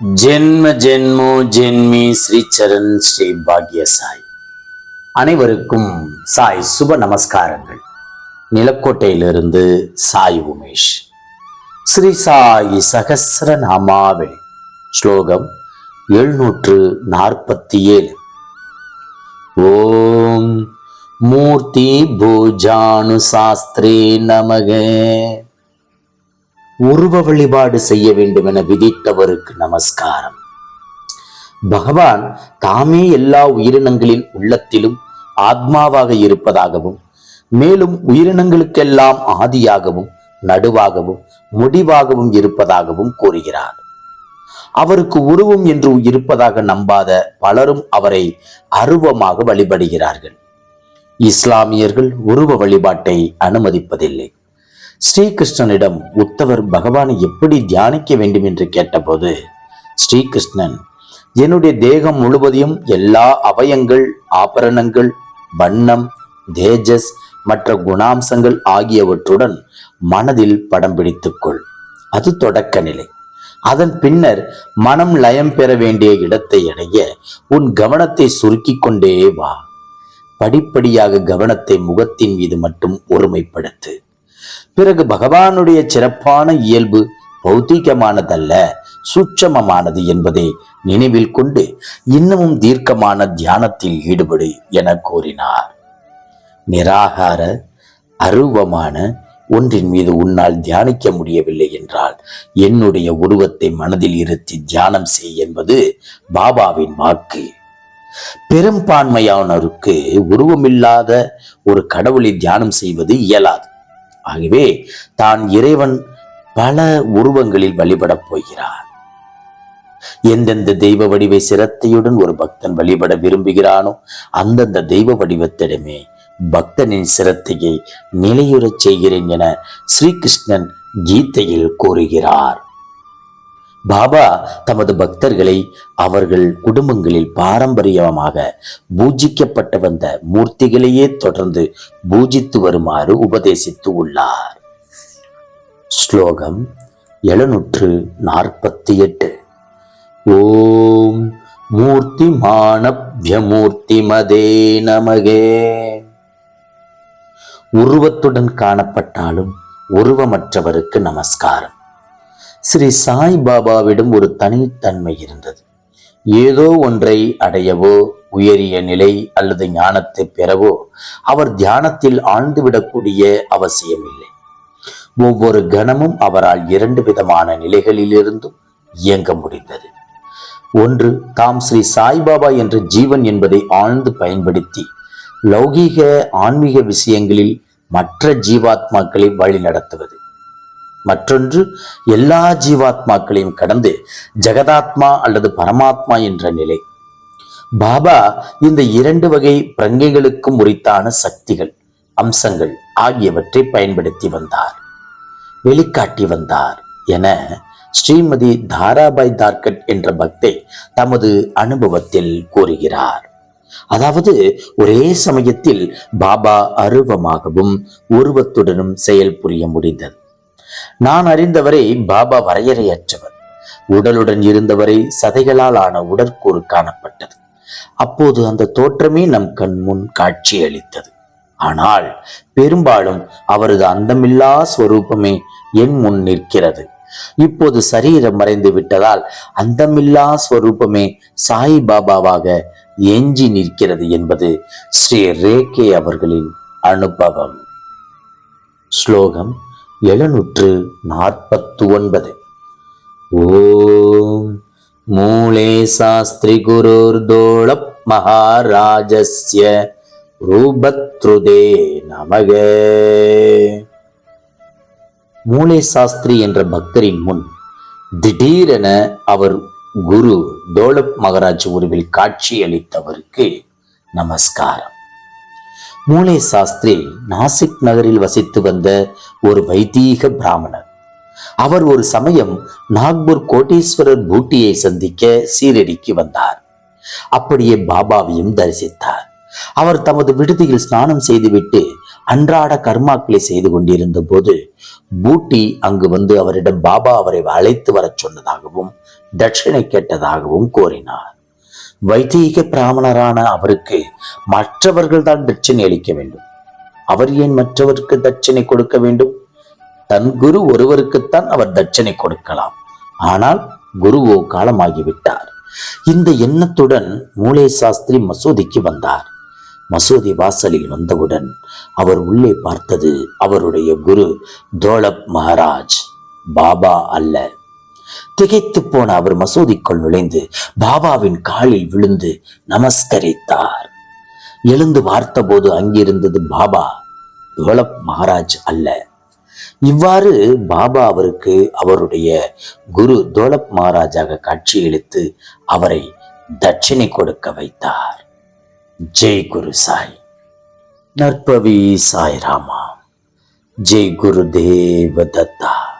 ஜென்ம ஜென்மோ ஜென்மி ஸ்ரீ சரண் ஸ்ரீ பாக்ய சாய் அனைவருக்கும் சாய் சுப நமஸ்காரங்கள். நிலக்கோட்டையிலிருந்து சாய் உமேஷ். ஸ்ரீ சாய் சகசிர நாமாவளி ஸ்லோகம் எழுநூற்று நாற்பத்தி ஏழு ஓம் மூர்த்தி பூஜானு சாஸ்திரே நமக. உருவ வழிபாடு செய்ய வேண்டும் என விதித்தவருக்கு நமஸ்காரம். பகவான் தாமே எல்லா உயிரினங்களின் உள்ளத்திலும் ஆத்மாவாக இருப்பதாகவும் மேலும் உயிரினங்களுக்கெல்லாம் ஆதியாகவும் நடுவாகவும் முடிவாகவும் இருப்பதாகவும் கூறுகிறார். அவருக்கு உருவம் என்று இருப்பதாக நம்பாத பலரும் அவரை அருவமாக வழிபடுகிறார்கள். இஸ்லாமியர்கள் உருவ வழிபாட்டை அனுமதிப்பதில்லை. ஸ்ரீகிருஷ்ணனிடம் உத்தவர் பகவானை எப்படி தியானிக்க வேண்டும் என்று கேட்டபோது ஸ்ரீகிருஷ்ணன் என்னுடைய தேகம் முழுவதையும் எல்லா அவயங்கள் ஆபரணங்கள் வண்ணம் தேஜஸ் மற்ற குணாம்சங்கள் ஆகியவற்றுடன் மனதில் படம் பிடித்துக்கொள். அது தொடக்க நிலை. அதன் பின்னர் மனம் லயம் பெற வேண்டிய இடத்தை அடைய உன் கவனத்தை சுருக்கிக் கொண்டே வா. படிப்படியாக கவனத்தை முகத்தின் மீது மட்டும் ஒருமைப்படுத்து. பிறகு பகவானுடைய சிறப்பான இயல்பு பௌத்திகமானதல்ல சூட்சமமானது என்பதை நினைவில் கொண்டு இன்னமும் தீர்க்கமான தியானத்தில் ஈடுபடு என கூறினார். நிராகார அருவமான ஒன்றின் மீது உன்னால் தியானிக்க முடியவில்லை என்றால் என்னுடைய உருவத்தை மனதில் இருத்தி தியானம் செய் என்பது பாபாவின் வாக்கு. பெரும்பான்மையானோருக்கு உருவமில்லாத ஒரு கடவுளை தியானம் செய்வது இயலாது. ஆகவே தான் இறைவன் பல உருவங்களில் வழிபடப் போகிறார் எந்தெந்த தெய்வ வடிவை சிரத்தையுடன் ஒரு பக்தன் வழிபட விரும்புகிறானோ அந்தந்த தெய்வ வடிவத்திடமே பக்தனின் சிரத்தையை நிலையுறச் செய்கிறேன் என ஸ்ரீகிருஷ்ணன் கீதையில் கூறுகிறார். பாபா தமது பக்தர்களை அவர்கள் குடும்பங்களில் பாரம்பரியமாக பூஜிக்கப்பட்டு வந்த மூர்த்திகளையே தொடர்ந்து பூஜித்து வருமாறு உபதேசித்து உள்ளார். ஸ்லோகம் எழுநூற்று நாற்பத்தி எட்டு. ஓம் மூர்த்தி மானபியமூர்த்தி மதே நமகே. உருவத்துடன் காணப்பட்டாலும் உருவமற்றவருக்கு நமஸ்காரம். ஸ்ரீ சாய் பாபாவிடம் ஒரு தனித்தன்மை இருந்தது. ஏதோ ஒன்றை அடையவோ உயரிய நிலை அல்லது ஞானத்தை பெறவோ அவர் தியானத்தில் ஆழ்ந்துவிடக்கூடிய அவசியமில்லை. ஒவ்வொரு கணமும் அவரால் இரண்டு விதமான நிலைகளிலிருந்தும் இயங்க முடிந்தது. ஒன்று தாம் ஸ்ரீ சாய்பாபா என்ற ஜீவன் என்பதை ஆழ்ந்து பயன்படுத்தி லௌகீக ஆன்மீக விஷயங்களில் மற்ற ஜீவாத்மாக்களை வழிநடத்துவது. மற்றொன்று எல்லா ஜீவாத்மாக்களையும் கடந்து ஜெகதாத்மா அல்லது பரமாத்மா என்ற நிலை. பாபா இந்த இரண்டு வகை பிரங்கைகளுக்கும் உரித்தான சக்திகள் அம்சங்கள் ஆகியவற்றை பயன்படுத்தி வந்தார் வெளிக்காட்டி வந்தார் என ஸ்ரீமதி தாராபாய் தார்கட் என்ற பக்தை தமது அனுபவத்தில் கூறுகிறார். அதாவது ஒரே சமயத்தில் பாபா அருவமாகவும் உருவத்துடனும் செயல் புரிய முடிந்தது. நான் அறிந்தவரை பாபா வரையறையற்றவர். உடலுடன் இருந்தவரை சதைகளால் ஆன உடற்கூறு காணப்பட்டது. அப்போது அந்த தோற்றமே நம் கண் முன் காட்சி அளித்தது. ஆனால் பெரும்பாலும் அவரது அந்தமில்லா ஸ்வரூபமே என் முன் நிற்கிறது. இப்போது சரீரம் மறைந்து விட்டதால் அந்தமில்லா ஸ்வரூபமே சாய் பாபாவாக எஞ்சி நிற்கிறது என்பது ஸ்ரீ ரேகே அவர்களின் அனுபவம். ஸ்லோகம் எழுநூற்று நாற்பத்து ஒன்பது ஓம் மூலே சாஸ்திரி குருர்தோள மகாராஜஸ்ய ரூபத்ருதே நமக. மூளை சாஸ்திரி என்ற பக்தரின் முன் திடீரென அவர் குரு தோலப் மகாராஜ் உருவில் காட்சி அளித்தவருக்கு நமஸ்காரம். மூளை சாஸ்திரி நாசிக் நகரில் வசித்து வந்த ஒரு வைதீக பிராமணர். அவர் ஒரு சமயம் நாக்பூர் கோட்டீஸ்வரர் பூட்டியை சந்திக்க சீரடிக்கு வந்தார். அப்படியே பாபாவையும் தரிசித்தார். அவர் தமது விடுதியில் ஸ்நானம் செய்துவிட்டு அன்றாட கர்மாக்களை செய்து கொண்டிருந்த போது பூட்டி அங்கு வந்து அவரிடம் பாபா அவரை அழைத்து வரச் சொன்னதாகவும் தட்சிணை கேட்டதாகவும் கூறினார் வைதீக பிராமணரான அவருக்கு மற்றவர்கள் தான் தட்சிணை அளிக்க வேண்டும். அவர் ஏன் மற்றவருக்கு தட்சிணை கொடுக்க வேண்டும்? தன் குரு ஒருவருக்குத்தான் அவர் தட்சணை கொடுக்கலாம். ஆனால் குருவோ காலமாகிவிட்டார். இந்த எண்ணத்துடன் மூளை சாஸ்திரி மசூதிக்கு வந்தார். மசூதி வாசலில் வந்தவுடன் அவர் உள்ளே பார்த்தது அவருடைய குரு தோலப் மகாராஜ். பாபா அல்ல. திகைத்து போன அவர் மசூதிக்குள் நுழைந்து பாபாவின் காலில் விழுந்து நமஸ்கரித்தார். எழுந்து பார்த்தபோது அங்கிருந்தது பாபா துவலப் மகாராஜ் அல்ல. இவ்வாறு பாபா அவருக்கு அவருடைய குரு தோலப் மகாராஜாக காட்சியளித்து அவரை தட்சிணை கொடுக்க வைத்தார். ஜெய் குரு சாய். நற்பவி சாய் ராமா. ஜெய் குரு தேவ தத்தா